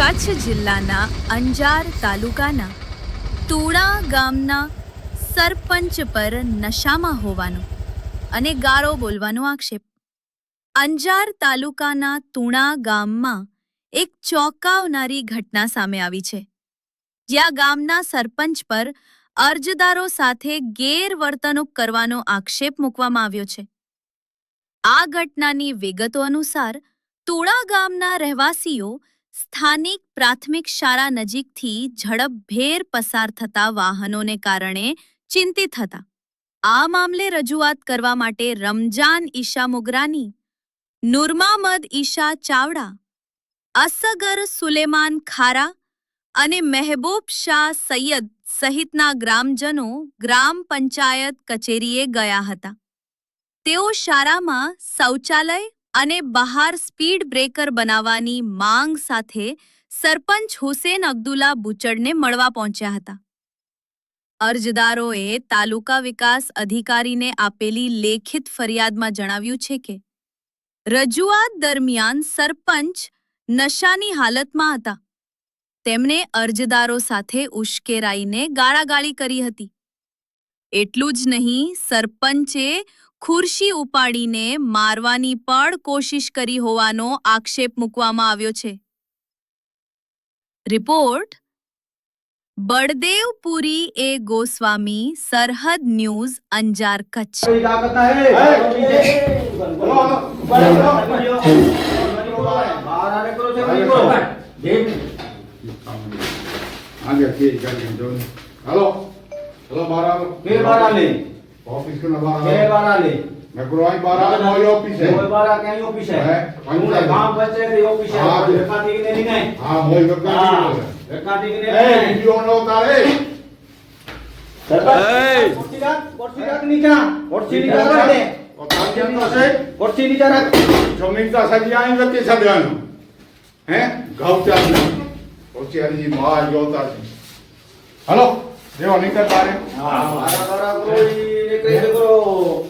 કચ્છ જિલ્લાના અંજાર તાલુકાના તુણા ગામના સરપંચ પર નશામાં હોવાનો અને ગારો બોલવાનો આક્ષેપ. અંજાર તાલુકાના તુણા ગામમાં એક ચોંકાવનારી ઘટના સામે આવી છે. જ્યાં ગામના સરપંચ પર અરજદારો સાથે ગેરવર્તણૂક કરવાનો આક્ષેપ મૂકવામાં આવ્યો છે. આ ઘટનાની વિગતો અનુસાર તુણા ગામના રહેવાસીઓ સ્થાનિક પ્રાથમિક શાળા નજીકથી ઝડપભેર પસાર થતા વાહનોને કારણે ચિંતિત હતા. આ મામલે રજૂઆત કરવા માટે રમજાન ઈશા મુગરાની, નુરમામદ ઈશા ચાવડા, અસગર સુલેમાન ખારા અને મહેબૂબ શાહ સૈયદ સહિતના ગ્રામજનો ગ્રામ પંચાયત કચેરીએ ગયા હતા. તેઓ શાળામાં શૌચાલય અને બહાર સ્પીડ બ્રેકર બનાવવાની માંગ સાથે સરપંચ હુસેન અબ્દુલ્લા બુચડને મળવા પહોંચ્યા હતા. અરજદારોએ તાલુકા વિકાસ અધિકારીને આપેલી લેખિત ફરિયાદમાં જણાવ્યું છે કે, રજૂઆત દરમિયાન સરપંચ નશાની હાલતમાં હતા. તેમણે અરજદારો સાથે ઉશ્કેરાઈને ગાળાગાળી કરી હતી. એટલું જ નહીં, સરપંચે ખુરશી ઉપાડીને મારવાની પણ કોશિશ કરી હોવાનો આક્ષેપ મૂકવામાં આવ્યો છે રિપોર્ટ બળદેવપુરી એ ગોસ્વામી સરહદ ન્યૂઝ અંજાર કચ્છ कोई ताकत है बाहर आने करो से नहीं करो आगे ठीक है जो हेलो हेलो बारह फिर बाहर आ ले ऑफ़िस का नंबर है वाला ले। नगरोई बारा मोई ऑफ़िस है। मोई बारा कहीं ऑफ़िस है। हूँ ना गाँव बचे रे ऑफ़िस है। रेखा ठीक ने नहीं हाँ। मोई रेखा है रेखा ठीक ने ए वीडियो नो तारे सरदार कुर्सी कुर्सी रख नीचा। कुर्सी नीचा रख दे। और काम क्या तो से कुर्सी नीचा रख। ज़मीन का सजी आई व्यक्ति सब जान हैं? गाँव से आदमी कुर्सी हरी जी माँ योता हेलो? देवा निकल पा रहे। हाँ। हाँ हमारा बड़ा कोई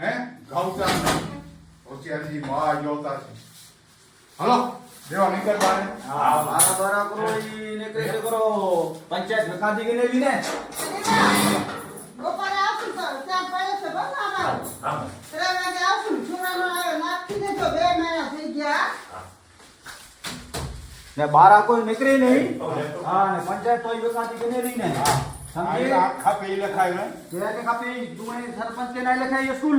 હે? ગાવતા હોશિયારી માં જોતા છે હલો દેવા નીકળ બારે. હા બારા બારા કરો ઈ ને કઈ કરો. પંચાયત નખાદી કે લેવી ને ગોપાલ આવશું તો ત્યાં પડે છે બસ આમાં હા ત્રણ વાગે આવશું. છોરાનો આવે નાખી દેજો બે મહિના થઈ ગયા. ને બારા કોઈ નીકળી નહીં? હા ને પંચાયત કોઈ વખાતી કે નહીં ને હા. ખાપે લખાય ને. કે ખાપે સરપંચ કે ના લખાય સ્કૂલ.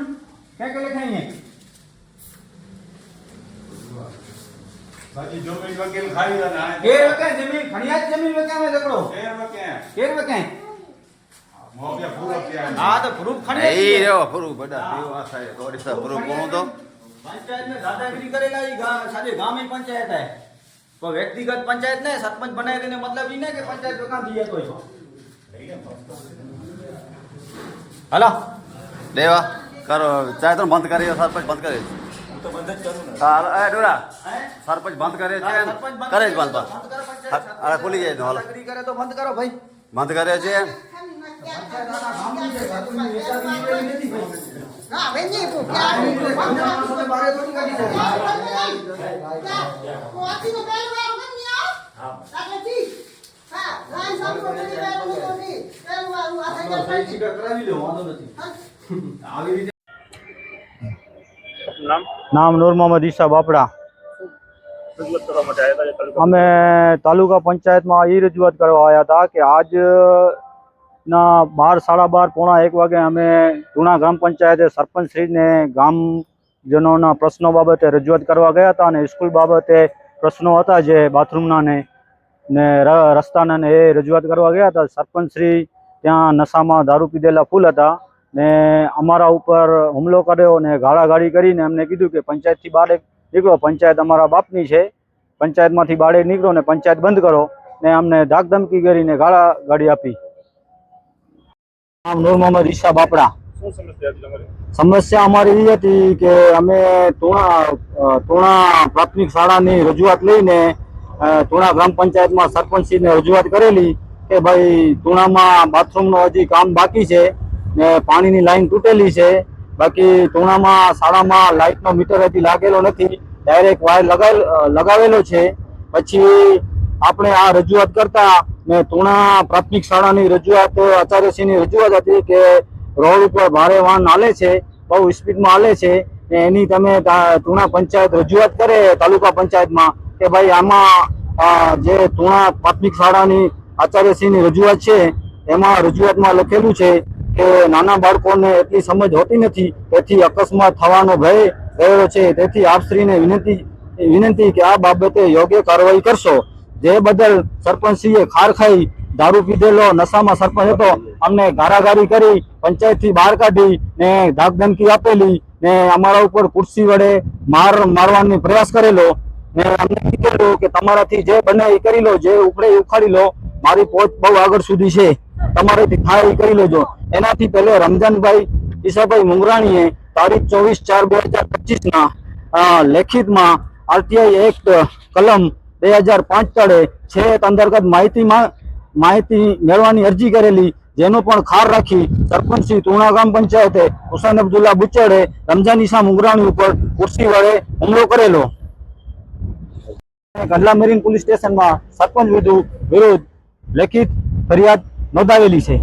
કે કે લખાય બાકી જમીન વકેલ ખાઈ જમીન. ખણિયા જમીન વકે. એ વકે. એ વકે તો પ્રૂફ ખણે એ રહ્યો પ્રૂફ બડા પંચાયત ને દાદાગીરી કરેલા ઈ સાજે ગામની પંચાયત હે. તો વ્યક્તિગત પંચાયત ને સરપંચ બનાવી દે મતલબ ઈ ને કે પંચાયત દુકાન દીએ તો હલો. લેવા કરો. ચાહે તો બંધ કરી સરપંચ બંધ કરી ડોરા. સરપંચ બંધ કરે છે કરે જ બંધ અરે ખુલી જાય હાલો. બંધ કરો ભાઈ. બંધ કરે છે હા. નામ? નામ નૂર મોહમ્મદ ઈસા બાપડા. અમે તાલુકા પંચાયતમાં એ રજૂઆત કરવા આવ્યા હતા કે આજના બાર સાડા બાર પોણા એક વાગે અમે જૂના ગ્રામ પંચાયતે સરપંચશ્રીને ગામજનોના પ્રશ્નો બાબતે રજૂઆત કરવા ગયા હતા અને સ્કૂલ બાબતે પ્રશ્નો હતા જે બાથરૂમના ને ને રસ્તાના ને એ રજૂઆત કરવા ગયા હતા. સરપંચશ્રી ત્યાં નશામાં દારૂ પીધેલા ફૂલ હતા ને અમારા ઉપર હુમલો કર્યો ને ગાળાગાળી કરીને અમને કીધું કે પંચાયતથી બહાર નીકળો. પંચાયત અમારા બાપની છે. પંચાયતમાંથી બહાર નીકળો ને પંચાયત બંધ કરો ને અમને ધાકધમકી કરીને ગાળા ગાડી આપી. આમ નૂર મોહમ્મદ ઈશા બાપડા. સમસ્યા અમારી એ હતી કે અમે તોણા તુણા પ્રાથમિક શાળાની રજૂઆત લઈને તોણા ગ્રામ પંચાયતમાં સરપંચશ્રીને રજૂઆત કરેલી કે ભાઈ તુણામાં બાથરૂમનો હજી કામ બાકી છે ને પાણીની લાઈન તૂટેલી છે. બાકી તુણામાં શાળામાં લાઇટનો મીટર હજી લાગેલો નથી. ડાયરેક્ટ વાયર લગાવેલ છે. પછી આપણે આ રજૂઆત કરતા ને તુણા પ્રાથમિક શાળાની રજૂઆત, આચાર્યશ્રીની રજૂઆત હતી કે રોડ ઉપર ભારે વાહન હાલે છે, બહુ સ્પીડમાં હાલે છે ને એની તમે તુણા પંચાયત રજૂઆત કરે, તાલુકા પંચાયતમાં કે ભાઈ આમાં જે તુણા પ્રાથમિક શાળાની આચાર્યશ્રીની રજૂઆત છે, એમાં રજૂઆતમાં લખેલું છે કે નાના બાળકોને એટલી સમજ હોતી નથી, તેથી અકસ્માત થવાનો ભય રહેલો છે. તેથી આપશ્રીને વિનંતી વિનંતી કે આ બાબતે યોગ્ય કાર્યવાહી કરશો. જે બદલ સરપંચશ્રીએ ખાર ખાઈ દારૂ પીધેલો, નશામાં સરપંચ હતો, અમને ગારાગારી કરી, પંચાયતથી બહાર કાઢી ને ધાક ધમકી આપેલી ને અમારા ઉપર ખુરશી વડે માર મારવાનો પ્રયાસ કરેલો ને અમને કીધેલું કે તમારાથી જે બને એ કરી લો, જે ઉપડે એ ઉખાડી લો. મારી પહોંચ બહુ આગળ સુધી છે. તમારે થાય કરી લેજો. એનાથી પહેલે રમજાનભાઈ ઈસાભાઈ મુંગરાણીએ તારીખ ચોવીસ ચાર બે હજાર પચીસ લેખિતમાં આરટીઆઈ એક્ટ કલમ બે હજાર પાંચ તળે છે અંતર્ગત માહિતીમાં માહિતી મેળવવાની અરજી કરેલી, જેનો પણ ખાર રાખી સરપંચ શ્રી તુણા ગ્રામ પંચાયતે હુસેન અબ્દુલ્લા બુચડે રમજાન ઈસા મુંગરાણી ઉપર કુર્સી વડે હુમલો કરેલો. ગંડલા મેરીન પોલીસ સ્ટેશનમાં સરપંચ વિધુ વિરુદ્ધ લેખિત ફરિયાદ નોંધાવેલી છે.